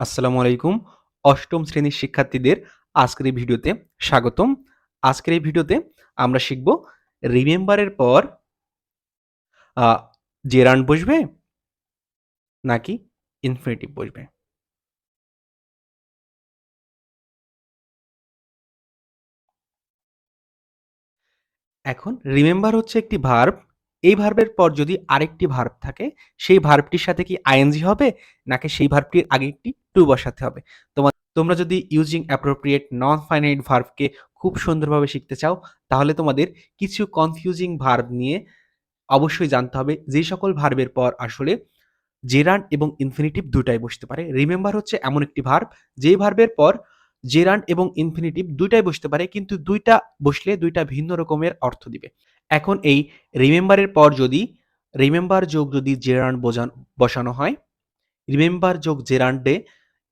আসসালামু আলাইকুম। অষ্টম শ্রেণির শিক্ষার্থীদের আজকের এই ভিডিওতে স্বাগতম। আজকের এই ভিডিওতে আমরা শিখব রিমেম্বারের পর জেরান্ড বসবে নাকি ইনফিনিটিভ বসবে। এখন রিমেম্বার হচ্ছে একটি ভার্ব এই ভার্বের পর যদি আরেকটি ভার্ব থাকে, সেই ভার্বটির সাথে কি আইএনজি হবে? নাকি সেই ভার্বটির আগে একটি টু বসাতে হবে? তোমার তোমরা যদি ইউজিং অ্যাপ্রোপ্রিয়েট নন ফাইনাইট ভার্বকে খুব সুন্দরভাবে শিখতে চাও, তাহলে তোমাদের কিছু কনফিউজিং ভার্ব নিয়ে অবশ্যই জানতে হবে। যে সকল ভার্বের পর আসলে জেরান এবং ইনফিনিটিভ দুটাই বসতে পারে। রিমেম্বার হচ্ছে এমন একটি ভার্ব যেই ভার্বের পর জেরান্ড এবং ইনফিনিটিভ দুইটাই বসতে পারে, কিন্তু দুইটা বসলে দুইটা ভিন্ন রকমের অর্থ দিবে। এখন এই রিমেম্বারের পর যদি রিমেম্বার যোগ যদি জেরান্ড বোঝান, বসানো হয়, রিমেম্বার যোগ জেরান্ডে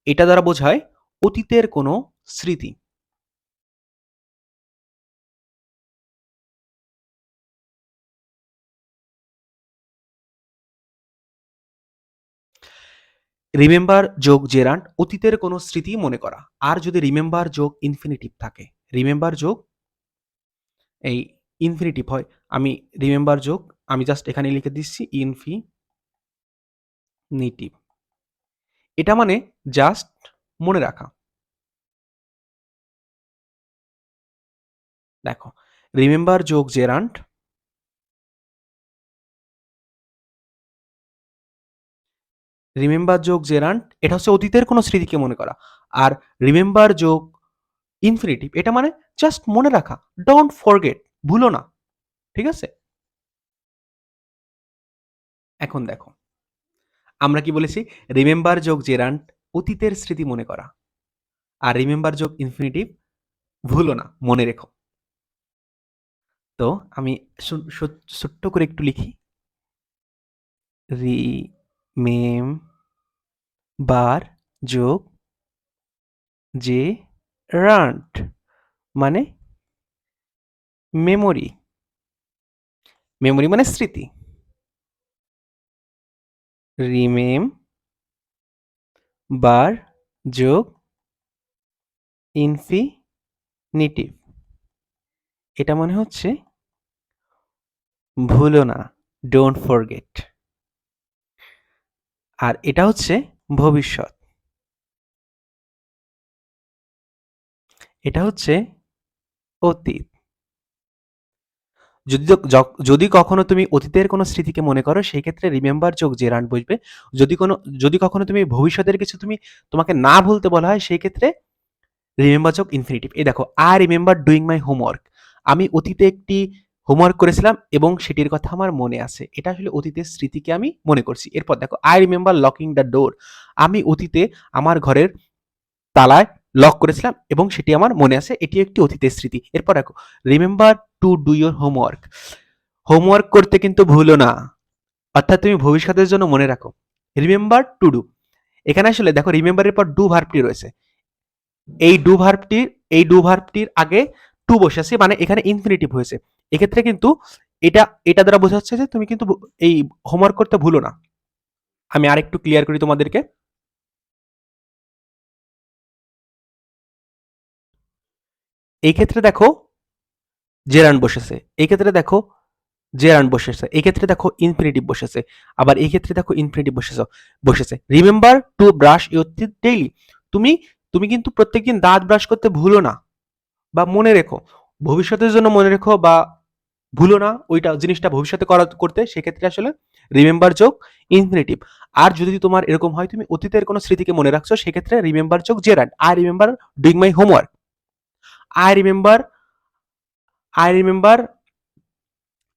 এটা দ্বারা বোঝায় অতীতের কোনো স্মৃতি। রিমেম্বার যোগ জেরান্ড অতীতের কোনো স্মৃতি মনে করা। আর যদি রিমেম্বার যোগ ইনফিনিটিভ থাকে রিমেম্বার যোগ এই ইনফিনিটিভ হয়, আমি রিমেম্বার যোগ, আমি জাস্ট এখানে লিখে দিচ্ছি ইনফিনিটিভ এটা মানে জাস্ট মনে রাখা। দেখো রিমেম্বার যোগ জেরান্ড রিমেম্বার যোগ জেরান্ট এটা হচ্ছে অতীতের কোনো স্মৃতিকে মনে করা। আর রিমেম্বার যোগ ইনফিনিটিভ এটা মানে জাস্ট মনে রাখা। ডোন্ট ফরগেট ভুলো না। ঠিক আছে? এখন দেখো। আমরা কি বলেছি? রিমেম্বার যোগ জেরান্ট অতীতের স্মৃতি মনে করা। আর রিমেম্বার যোগ ইনফিনিটিভ ভুলো না, মনে রেখো। তো আমি ছোট্ট করে একটু লিখি। রিমেম বার যোগ যে রান্ট মানে মেমোরি মেমোরি মানে স্মৃতি রিমেম বার যোগ ইনফিনিটিভ এটা মনে হচ্ছে ভুলো না ডোন্ট ফরগেট আর এটা হচ্ছে ভবিষ্যৎ। এটা হচ্ছে অতীত। যদি যদি কখনো তুমি অতীতের কোনো স্মৃতিকে মনে করো, সেই ক্ষেত্রে রিমেম্বার যোগ যে রান বসবে, যদি কোনো, যদি কখনো তুমি ভবিষ্যতের কিছু তুমি তোমাকে না ভুলতে বলা হয়, সেই ক্ষেত্রে রিমেম্বার যোগ ইনফিনিটিভ এই দেখো I remember doing my homework আমি অতীতে একটি হোমওয়ার্ক করেছিলাম এবং সেটির কথা আমার মনে আছে। এটা আসলে অতীতের স্মৃতিকে আমি মনে করছি। এরপর দেখো I remember locking the door আমি অতীতে আমার ঘরের তালায় লক করেছিলাম এবং সেটি আমার মনে আছে, এটি একটি অতীতের স্মৃতি। এরপর দেখো remember to do your homework homework করতে কিন্তু ভুলো না। অর্থাৎ তুমি ভবিষ্যতের জন্য মনে রাখো। রিমেম্বার টু ডু এখানে আসলে দেখো রিমেম্বারের পর ডু ভার্বটি রয়েছে। এই ডু ভার্বটির এই ডু ভার্বটির আগে টু বসে আছে মানে এখানে ইনফিনিটিভ হয়েছে। এক্ষেত্রে কিন্তু এটা এটা দ্বারা বোঝা যাচ্ছে যে তুমি কিন্তু এই হোমওয়ার্ক করতে ভুলো না। আমি আরেকটু ক্লিয়ার করি তোমাদেরকে। এই ক্ষেত্রে দেখো জেরান বসেছে। এই ক্ষেত্রে দেখো জেরান বসেছে। এই ক্ষেত্রে দেখো ইনফিনিটিভ বসেছে। আবার এই ক্ষেত্রে দেখো ইনফিনিটিভ বসেছে বসেছে। Remember to brush your teeth daily তুমি তুমি কিন্তু প্রত্যেকদিন দাঁত ব্রাশ করতে ভুলো না। বা মনে রেখো। ভবিষ্যতের জন্য মনে রেখো বা ভুলো না ওইটা জিনিসটা ভবিষ্যতে করা করতে, সেক্ষেত্রে আসলে রিমেম্বার যোগ ইনফিনিটিভ আর যদি তোমার এরকম হয়, তুমি অতীতের কোনো স্মৃতিকে মনে রাখছো, সেক্ষেত্রে রিমেম্বার যোগ gerund I remember doing my homework I remember I remember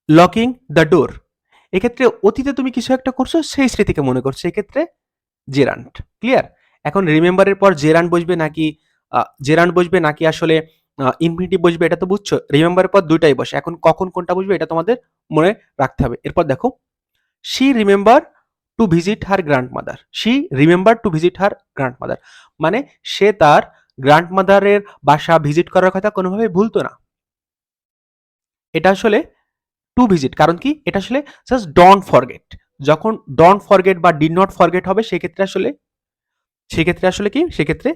locking the door এক্ষেত্রে অতীতে তুমি কিছু একটা করছ, সেই স্মৃতিকে মনে করছ এক্ষেত্রে জেরান্ট ক্লিয়ার এখন রিমেম্বারের পর জেরান্ট বসবে নাকি জেরান্ট বসবে নাকি আসলে ইনফিনিটিভ বসবে, এটা তো বুঝছ? রিমেম্বারের পর দুইটাই বসে। এখন কখন কোনটা বসবে, এটা তোমাদের মনে রাখতে হবে। এরপর দেখো she remember to visit her grandmother she remember to visit her grandmother মানে সে তার গ্র্যান্ড মাদারের বাসা ভিজিট করার কথা কোনোভাবে ভুলতো না। এটা আসলে টু ভিজিট কারণ কি? এটা আসলে জাস্ট ডন্ট ফরগেট যখন ডন্ট ফরগেট বা ডিড নট ফরগেট হবে, সেক্ষেত্রে আসলে সেক্ষেত্রে আসলে কি? সেক্ষেত্রে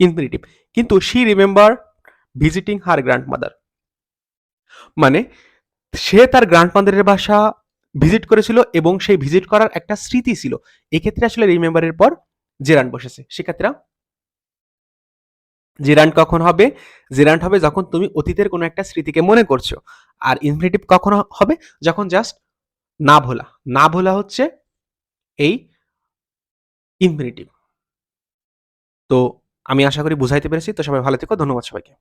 ইনফিনিটিভ কিন্তু she remember visiting her grandmother মানে সে তার গ্র্যান্ড মাদারের বাসা ভিজিট করেছিল এবং সেই ভিজিট করার একটা স্মৃতি ছিল। এক্ষেত্রে আসলে রিমেম্বারের পর জেরান্ড বসেছে। শিক্ষার্থীরা জেরান্ড কখন হবে? জেরান্ড হবে যখন তুমি অতীতের কোনো একটা স্মৃতিকে মনে করছ। আর ইনফিনিটিভ কখন হবে? যখন জাস্ট না ভোলা না ভোলা হচ্ছে এই ইনফিনিটিভ তো আমি আশা করি বুঝাইতে পেরেছি। তো সবাই ভালো থেকো। ধন্যবাদ সবাইকে।